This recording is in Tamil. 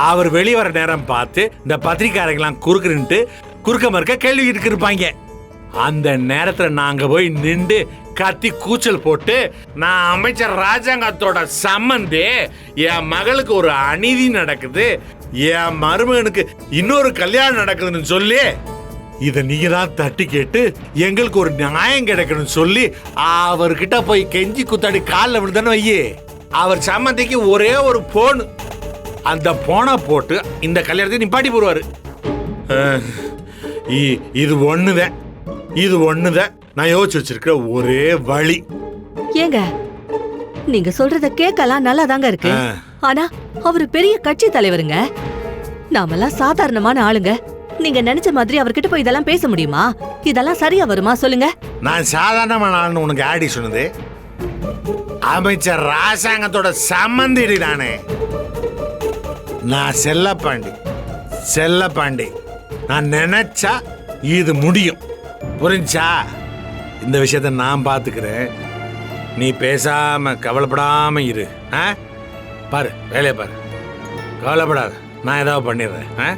அவர் வெளியே வர நேரம் பார்த்து இந்த பத்திரிக்காரங்களாம் குறுக்குன்ட்டு குறுக்க மறுக்க கேள்வி இருக்கிருப்பாங்க இருப்பாங்க அந்த நேரத்துல நாங்க போய் நின்று கத்தி கூச்சல் போட்டு நான் அமைச்சர் ராஜாங்கத்தோட சம்மந்தி என் மகளுக்கு ஒரு அநீதி நடக்குது என் மருமகனுக்கு இன்னொரு கல்யாணம் நடக்குதுன்னு சொல்லி. இதை நீங்க தான் தட்டி கேட்டு எங்களுக்கு ஒரு நியாயம் கிடைக்கணும்னு சொல்லி அவர்கிட்ட போய் கெஞ்சி குத்தாடி காலில் விழுதானு வையே. அவர் சம்மந்திக்கு ஒரே ஒரு போன் அந்த போனை போட்டு இந்த கல்யாணத்தை நிப்பாட்டி போடுவாரு. இது ஒண்ணுதான் இது ஒண்ணுதான் நான் யோசிச்சு வச்சிருக்கிற ஒரே வழி. ஏங்க நீங்க சொல்றத கேட்கலாம் நல்லா தாங்க இருக்கு. ஆனா அவரு பெரிய கட்சி தலைவருங்க. நாமெல்லாம் சாதாரணமான ஆளுங்க. நீங்க நினைச்ச மாதிரி அவர்கிட்ட போய் இதெல்லாம் பேச முடியுமா? இதெல்லாம் சரியா வருமா? சொல்லுங்க. நான் சாதாரணமான ஆள்னு உனக்கு ஆடி சொன்னது. அமைச்சர் ராசாங்கத்தோட சம்மந்திடி நானே நான் செல்லப்பாண்டி. செல்லப்பாண்டி. நான் நினைச்சா இது முடியும். புரிஞ்சா இந்த விஷயத்த நான் பார்த்துக்கிறேன் நீ பேசாம கவலைப்படாம இரு. ஆ? பாரு வேலையை பாரு. கவலைப்படாத. நான் ஏதாவது பண்ணிடுறேன். ஆ?